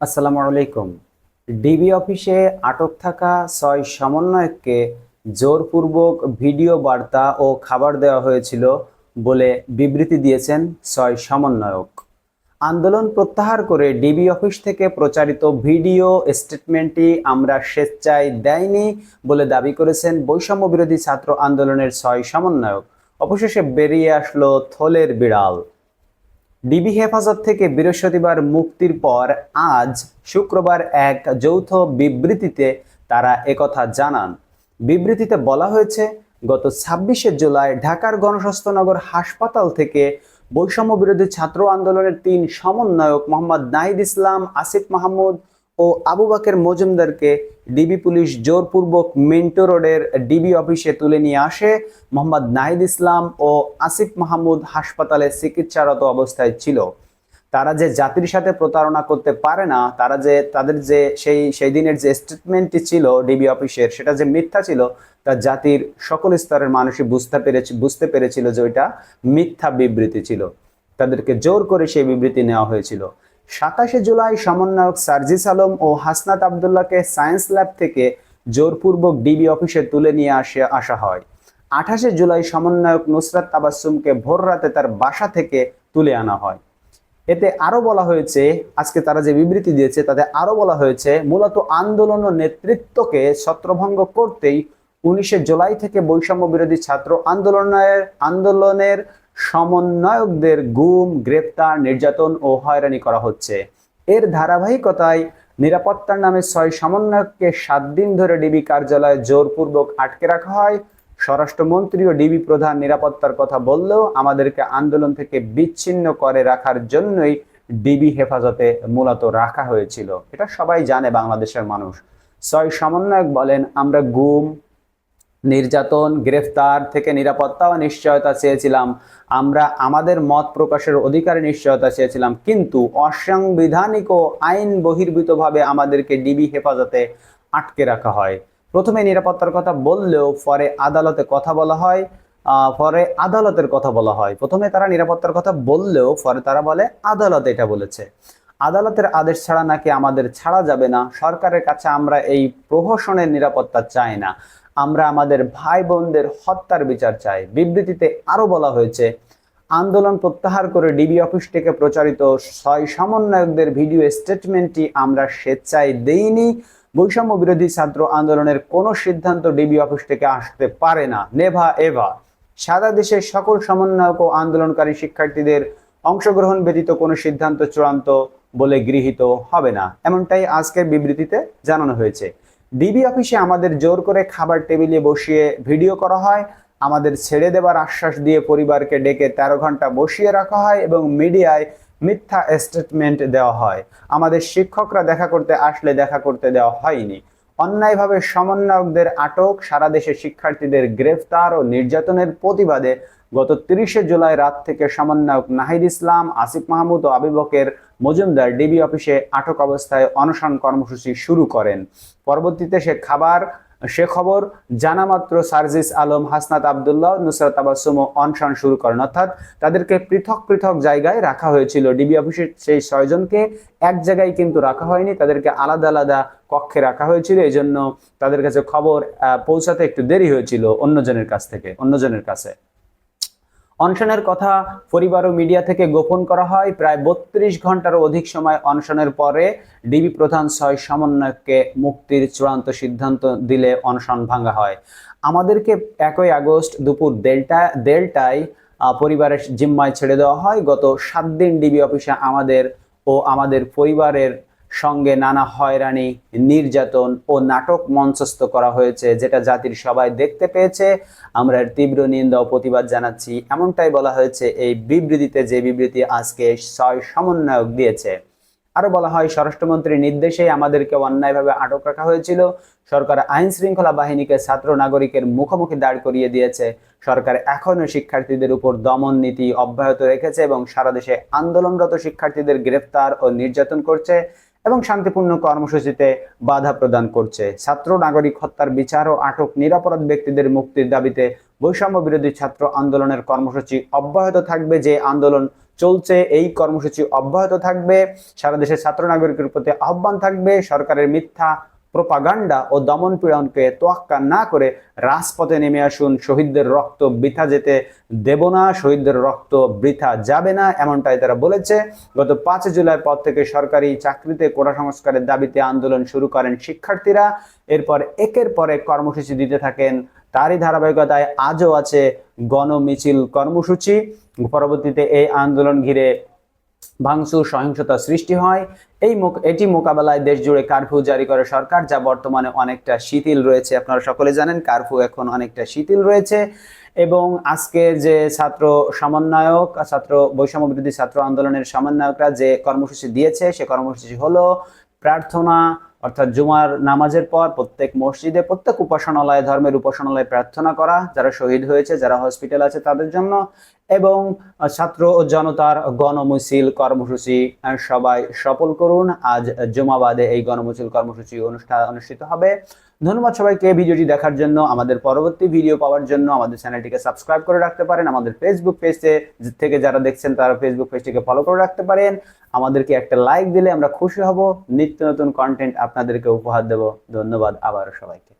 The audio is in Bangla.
আসসালামু আলাইকুম। ডিবি অফিসে আটক থাকা ছয় সমন্বয়ককে জোরপূর্বক ভিডিও বার্তা ও খাবার দেওয়া হয়েছিল বলে বিবৃতি দিয়েছেন ছয় সমন্বয়ক। আন্দোলন প্রত্যাহার করে ডিবি অফিস থেকে প্রচারিত ভিডিও স্টেটমেন্টটি আমরা স্বেচ্ছায় দেয়নি বলে দাবি করেছেন বৈষম্য বিরোধী ছাত্র আন্দোলনের ছয় সমন্বয়ক। অবশেষে বেরিয়ে আসলো থলের বিড়াল। ডিবি হেফাজত থেকে বৃহস্পতিবার মুক্তির পর আজ শুক্রবার এক যৌথ বিবৃতিতে তারা একথা জানান। বিবৃতিতে বলা হয়েছে, গত ছাব্বিশে জুলাই ঢাকার গণস্বাস্থ্যনগর হাসপাতাল থেকে বৈষম্য বিরোধী ছাত্র আন্দোলনের তিন সমন্বয়ক মোহাম্মদ নাহিদ ইসলাম, আসিফ মাহমুদ ও আবু বাকের মজুমদারকে ডিবি পুলিশ জোরপূর্বক মিন্টো রোডের ডিবি অফিসে তুলে নিয়ে আসে। মোহাম্মদ নাহিদ ইসলাম ও আসিফ মাহমুদ হাসপাতালে চিকিৎসারত অবস্থায় ছিল। তারা যে জাতির সাথে প্রতারণা করতে পারে না, তারা যে, তাদের যে সেই সেই দিনের যে স্টেটমেন্টটি ছিল ডিবি অফিসের, সেটা যে মিথ্যা ছিল, তা জাতির সকল স্তরের মানুষই বুঝতে পেরেছে, বুঝতে পেরেছিল যে ওইটা মিথ্যা বিবৃতি ছিল। তাদেরকে জোর করে সেই বিবৃতি নেওয়া হয়েছিল। সাতাশে জুলাই সমন্বয়ক সার্জিস আলম ও হাসনাত আবদুল্লাহকে সায়েন্স ল্যাব থেকে জোরপূর্বক ডিবি অফিসে তুলে নিয়ে আসে আসা হয়। আঠাশে জুলাই সমন্বয়ক নুসরাত তাবাসুমকে ভোর রাতে তার বাসা থেকে তুলে আনা হয়। এতে আরও বলা হয়েছে, আজকে তারা যে বিবৃতি দিয়েছে তাতে আরও বলা হয়েছে, মূলত আন্দোলন ও নেতৃত্বকে ছত্রভঙ্গ করতেই উনিশে জুলাই থেকে বৈষম্য বিরোধী ছাত্র আন্দোলনের আন্দোলনের সমন্বয়কদের গুম, গ্রেপ্তার, নির্যাতন ও হয়রানি করা হচ্ছে। এর ধারাবাহিকতায় নিরাপত্তার নামে ছয় সমন্বয়ককে সাত দিন ধরে ডিবি কার্যালয়ে জোরপূর্বক আটকে রাখা হয়। স্বরাষ্ট্রমন্ত্রী ও ডিবি প্রধান নিরাপত্তার কথা বললেও আমাদেরকে আন্দোলন থেকে বিচ্ছিন্ন করে রাখার জন্যই ডিবি হেফাজতে মূলত রাখা হয়েছিল। এটা সবাই জানে, বাংলাদেশের মানুষ। ছয় সমন্বয়ক বলেন, আমরা গুম নির্যাতন, গ্রেফতার থেকে নিরাপত্তা ও নিশ্চয়তা চেয়েছিলাম। আমরা আমাদের মত প্রকাশের অধিকারে নিশ্চয়তা চেয়েছিলাম। কিন্তু অসাংবিধানিক ও আইন বহির্ভূতভাবে আমাদেরকে ডিবি হেফাজতে আটকে রাখা হয়। প্রথমে নিরাপত্তার কথা বললেও পরে আদালতে কথা বলা হয় পরে আদালতের কথা বলা হয়। প্রথমে তারা নিরাপত্তার কথা বললেও পরে তারা বলে, আদালত এটা বলেছে। আদালতের আদেশ ছাড়া নাকি আমাদের ছাড়া যাবে না। সরকারের কাছে আমরা এই প্রহসনের নিরাপত্তা চাই না। আমরা আমাদের ভাই বোনদের হত্যার বিচার চাই। বিবৃতিতে আরও বলা হয়েছে, আন্দোলন প্রত্যাহার করে ডিবি অফিস থেকে প্রচারিত ছয় সমন্বয়কদের ভিডিও স্টেটমেন্টটি আমরা স্বেচ্ছায় দেইনি। বৈষম্য বিরোধী ছাত্র আন্দোলনের কোনো সিদ্ধান্ত ডিবি অফিস থেকে আসতে পারে না। নেভা এভা সারা দেশের সকল সমন্বয়ক ও আন্দোলনকারী শিক্ষার্থীদের অংশগ্রহণ ব্যতীত কোনো সিদ্ধান্ত চূড়ান্ত বলে গৃহীত হবে না। এমনটাই আজকের বিবৃতিতে জানানো হয়েছে। ডিবি অফিসে আমাদের জোর করে খাবার টেবিলে বসিয়ে ভিডিও করা হয়, আমাদের ছেড়ে দেবার আশ্বাস দিয়ে পরিবারকে ডেকে তেরো ঘণ্টা বসিয়ে রাখা হয় এবং মিডিয়ায় মিথ্যা স্টেটমেন্ট দেওয়া হয়। আমাদের শিক্ষকরা দেখা করতে আসলে দেখা করতে দেওয়া হয়নি। অন্যায়ভাবে সমন্বয়কদের আটক, সারা দেশে শিক্ষার্থীদের গ্রেফতার ও নির্যাতনের প্রতিবাদে গত তিরিশে জুলাই রাত থেকে সমন্বয়ক নাহিদ ইসলাম, আসিফ মাহমুদ ও আবিবকের মজুমদার ডিবি অফিসে আটক অবস্থায় অনশন কর্মসূচি শুরু করেন। পরবর্তীতে সে খাবার, সে খবর জানা মাত্র সার্জিস আলম, হাসনাত আবদুল্লাহ, নুসরাত আবাসুম অনশন শুরু করেন। অর্থাৎ তাদেরকে পৃথক পৃথক জায়গায় রাখা হয়েছিল। ডিবি অফিসের সেই ছয়জনকে এক জায়গায় কিন্তু রাখা হয়নি, তাদেরকে আলাদা আলাদা কক্ষে রাখা হয়েছিল। এই জন্য তাদের কাছে খবর পৌঁছাতে একটু দেরি হয়েছিল অন্যজনের কাছ থেকে, অন্যজনের কাছে। অনশনের কথা পরিবার ও মিডিয়া থেকে গোপন করা হয়। প্রায় বত্রিশ ঘন্টারও অধিক সময় অনশনের পরে ডিবি প্রধান ছয় সমন্বয়ককে মুক্তির চূড়ান্ত সিদ্ধান্ত দিলে অনশন ভাঙা হয়। আমাদেরকে একই আগস্ট দুপুর দেড়টা, দেড়টায় পরিবারের জিম্মায় ছেড়ে দেওয়া হয়। গত সাত দিন ডিবি অফিসে আমাদের ও আমাদের পরিবারের সঙ্গে নানা হয়রানি, নির্যাতন ও নাটক মঞ্চস্থ করা হয়েছে, যেটা জাতির সবাই দেখতে পেয়েছে। আমরা এর তীব্র নিন্দা ও প্রতিবাদ জানাচ্ছি। এমনটাই বলা হয়েছে, এই বিবৃতিতে যে বিবৃতি আজকে ছয় সমন্বয়ক দিয়েছে। আরও বলা হয়, স্বরাষ্ট্রমন্ত্রীর নির্দেশে আমাদেরকে অন্যায়ভাবে আটক রাখা হয়েছিল। সরকার আইন শৃঙ্খলা বাহিনীকে ছাত্র নাগরিকের মুখোমুখি দাঁড় করিয়ে দিয়েছে। সরকার এখনও শিক্ষার্থীদের উপর দমন নীতি অব্যাহত রেখেছে এবং সারা দেশে আন্দোলনরত শিক্ষার্থীদের গ্রেফতার ও নির্যাতন করছে। এবং শান্তিপূর্ণ কর্মসূচিতে বাধা প্রদান করছে। ছাত্র, নাগরিক হত্যার বিচার ও আটক নিরাপরাধ ব্যক্তিদের মুক্তির দাবিতে বৈষম্য বিরোধী ছাত্র আন্দোলনের কর্মসূচি অব্যাহত থাকবে। যে আন্দোলন চলছে, এই কর্মসূচি অব্যাহত থাকবে। সারা দেশের ছাত্র, নাগরিকের প্রতি আহ্বান থাকবে। সরকারের মিথ্যা প্রোপাগান্ডা ও দমন পীড়নকে তোয়াক্কা না করে রাজপথে নেমে আসুন, শহীদদের রক্ত বৃথা যেতে দেব না, শহীদদের রক্ত বৃথা যাবে না, এমনটাই তারা বলেছে। গত পাঁচ জুলাই পর থেকে সরকারি চাকরিতে কোটা সংস্কারের দাবিতে আন্দোলন শুরু করেন শিক্ষার্থীরা। এরপর একের পর কর্মসূচি দিতে থাকেন। তারই ধারাবাহিকতায় আজও আছে গণমিছিল কর্মসূচি। পরবর্তীতে এই আন্দোলন ঘিরে ভাঙচুর, সহিংসতা সৃষ্টি হয়। এই এটি মোকাবেলায় দেশ জুড়ে কারফিউ জারি করে সরকার, যা বর্তমানে অনেকটা শিথিল রয়েছে। আপনারা সকলে জানেন, কারফিউ এখন অনেকটা শিথিল রয়েছে এবং আজকে যে ছাত্র সমন্বয়ক, ছাত্র বৈষম্য বিরোধী ছাত্র আন্দোলনের সমন্বয়করা যে কর্মসূচি দিয়েছে, সে কর্মসূচি হলো প্রার্থনা অর্থাৎ জুমার নামাজের পর প্রত্যেক মসজিদে প্রত্যেক উপাসনালয়, ধর্মের উপাসনালয়ে প্রার্থনা করা, যারা শহীদ হয়েছে, যারা হসপিটাল আছে তাদের জন্য এবং ছাত্র ও জনতার গণমিছিল কর্মসূচি সবাই সফল করুন। আজ জুমাবাদে এই গণমিছিল কর্মসূচি অনুষ্ঠান অনুষ্ঠিত হবে। ধন্যবাদ সবাইকে ভিডিওটি দেখার জন্য, আমাদের পরবর্তী ভিডিও পাওয়ার জন্য। আমাদের চ্যানেলটিকে সাবস্ক্রাইব করে রাখতে পারেন। আমাদের ফেসবুক পেজে থেকে যারা দেখছেন, তারা ফেসবুক পেজটিকে ফলো করে রাখতে পারেন। আমাদেরকে একটা লাইক দিলে আমরা খুশি হব। নিত্য নতুন কন্টেন্ট আপনাদেরকে উপহার দেব। ধন্যবাদ আবার সবাইকে।